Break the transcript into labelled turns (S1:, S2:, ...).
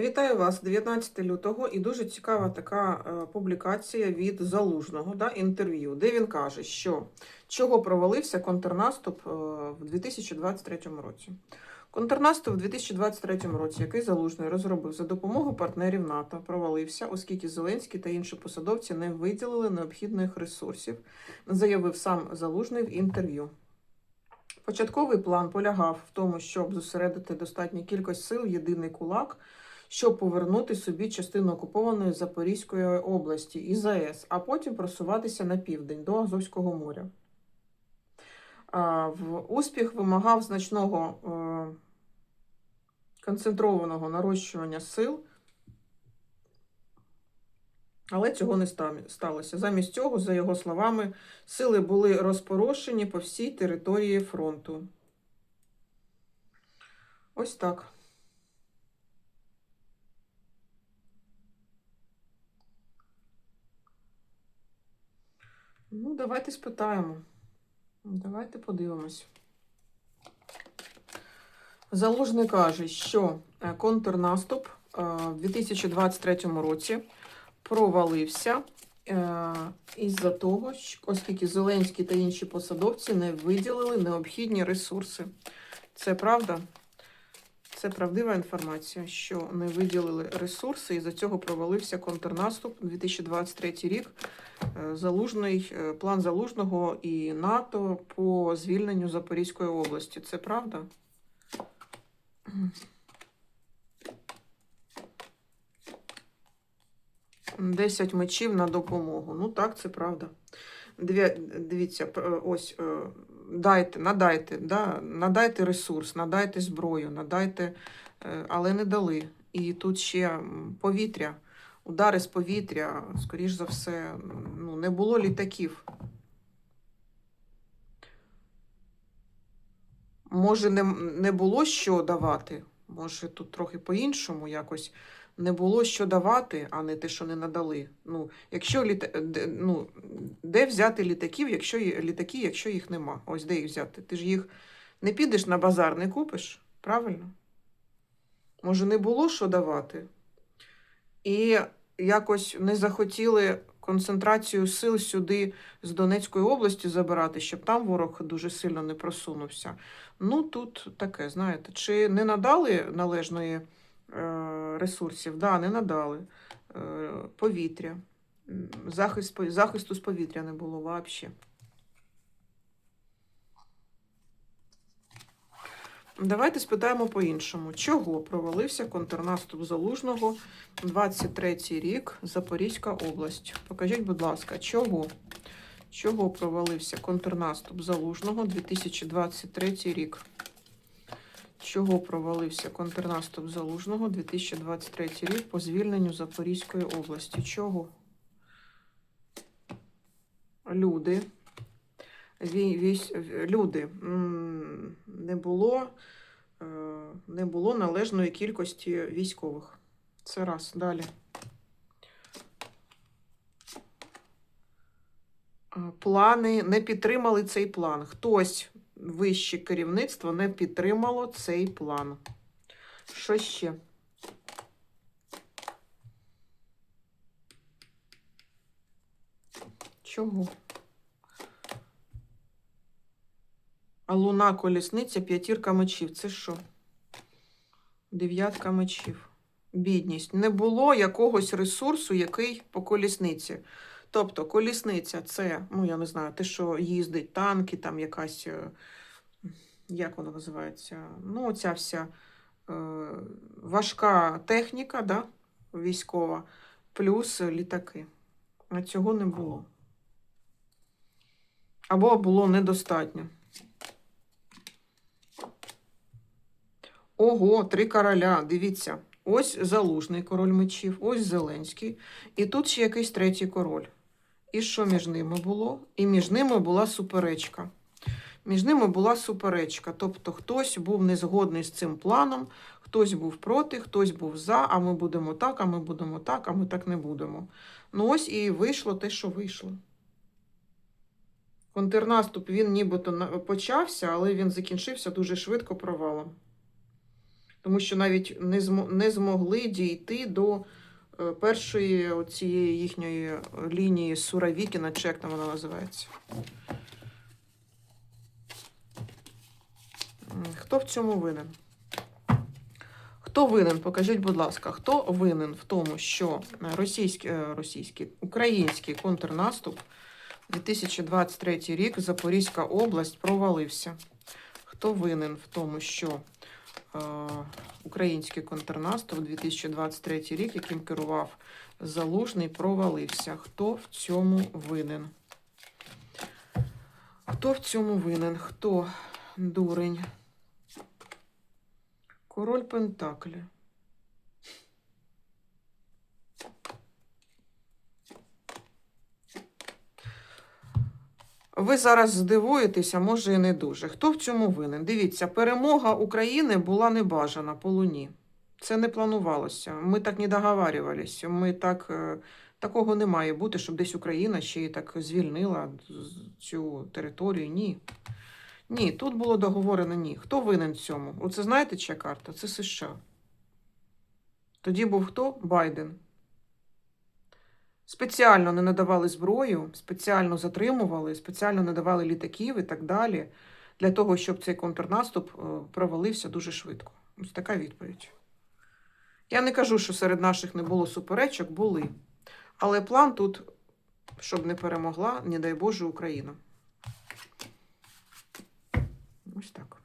S1: Вітаю вас 19 лютого і дуже цікава така е, публікація від Залужного да, інтерв'ю, де він каже, що чого провалився контрнаступ е, в 2023 році. Контрнаступ в 2023 році, який Залужний розробив за допомогою партнерів НАТО, провалився, оскільки Зеленський та інші посадовці не виділили необхідних ресурсів, заявив сам Залужний в інтерв'ю. Початковий план полягав в тому, щоб зосередити достатню кількість сил єдиний кулак, щоб повернути собі частину окупованої Запорізької області і а потім просуватися на південь до Азовського моря. Успіх вимагав значного е, концентрованого нарощування сил, але цього не сталося. Замість цього, за його словами, сили були розпорошені по всій території фронту. Ось так. Ну, давайте спитаємо. Давайте подивимось. Залужний каже, що е, контрнаступ е, в 2023 році провалився е, із-за того, оскільки Зеленський та інші посадовці не виділили необхідні ресурси. Це правда? Це правдива інформація, що не виділили ресурси, і за цього провалився контрнаступ 2023 рік. Е, Залужний, е, план Залужного і НАТО по звільненню Запорізької області. Це правда? Десять мечів на допомогу. Ну так, це правда. Дивіться, ось е, дайте, надайте, да, надайте ресурс, надайте зброю, надайте, е, але не дали. І тут ще повітря, удари з повітря, скоріш за все, ну, не було літаків. Може, не, не було що давати. Може, тут трохи по-іншому якось не було що давати, а не те, що не надали. Ну, якщо літа... ну, де взяти літаків, якщо літаки, якщо їх нема? Ось де їх взяти? Ти ж їх не підеш на базар, не купиш, правильно? Може, не було що давати? І якось не захотіли концентрацію сил сюди з Донецької області забирати, щоб там ворог дуже сильно не просунувся. Ну, тут таке, знаєте, чи не надали належної е, ресурсів? Да, не надали. Е, повітря. Захист, захисту з повітря не було взагалі. Давайте спитаємо по-іншому. Чого провалився контрнаступ Залужного 23 рік, Запорізька область? Покажіть, будь ласка, чого? Чого провалився контрнаступ Залужного 2023 рік? Чого провалився контрнаступ Залужного 2023 рік по звільненню Запорізької області? Чого? Люди. Ві, вісь, люди. Не було, е, не було належної кількості військових. Це раз. Далі. Е, Плани не підтримали цей план. Хтось вище керівництво не підтримало цей план. Що ще? Чого? А луна колісниця, п'ятірка мечів. Це що? Дев'ятка мечів. Бідність. Не було якогось ресурсу, який по колісниці. Тобто колісниця це, ну я не знаю, те, що їздить, танки, там якась, е, як вона називається? Ну, оця вся е, важка техніка, да, військова, плюс літаки. А цього не було. Або було недостатньо. Ого, три короля. Дивіться. Ось залужний король мечів, ось Зеленський. І тут ще якийсь третій король. І що між ними було? І між ними була суперечка. Між ними була суперечка. Тобто хтось був незгодний з цим планом, хтось був проти, хтось був за, а ми будемо так, а ми будемо так, а ми так не будемо. Ну ось і вийшло те, що вийшло. Контрнаступ він нібито почався, але він закінчився дуже швидко провалом. тому що навіть не, змогли дійти до першої цієї їхньої лінії Суравікіна, чи як там вона називається. Хто в цьому винен? Хто винен? Покажіть, будь ласка, хто винен в тому, що російський, е, російський український контрнаступ 2023 рік Запорізька область провалився? Хто винен в тому, що е, український контрнаступ 2023 рік, яким керував Залужний, провалився? Хто в цьому винен? Хто в цьому винен? Хто дурень? Король Пентаклі. Ви зараз здивуєтеся, може і не дуже. Хто в цьому винен? Дивіться, перемога України була небажана по Луні. Це не планувалося. Ми так не договарювалися. Ми так, е, такого не має бути, щоб десь Україна ще й так звільнила цю територію. Ні. Ні, тут було договорено ні. Хто винен в цьому? Оце знаєте, чия карта? Це США. Тоді був хто? Байден. Спеціально не надавали зброю, спеціально затримували, спеціально не давали літаків і так далі, для того, щоб цей контрнаступ е, провалився дуже швидко. Ось така відповідь. Я не кажу, що серед наших не було суперечок, були. Але план тут, щоб не перемогла, не дай Боже, Україна. Ось так.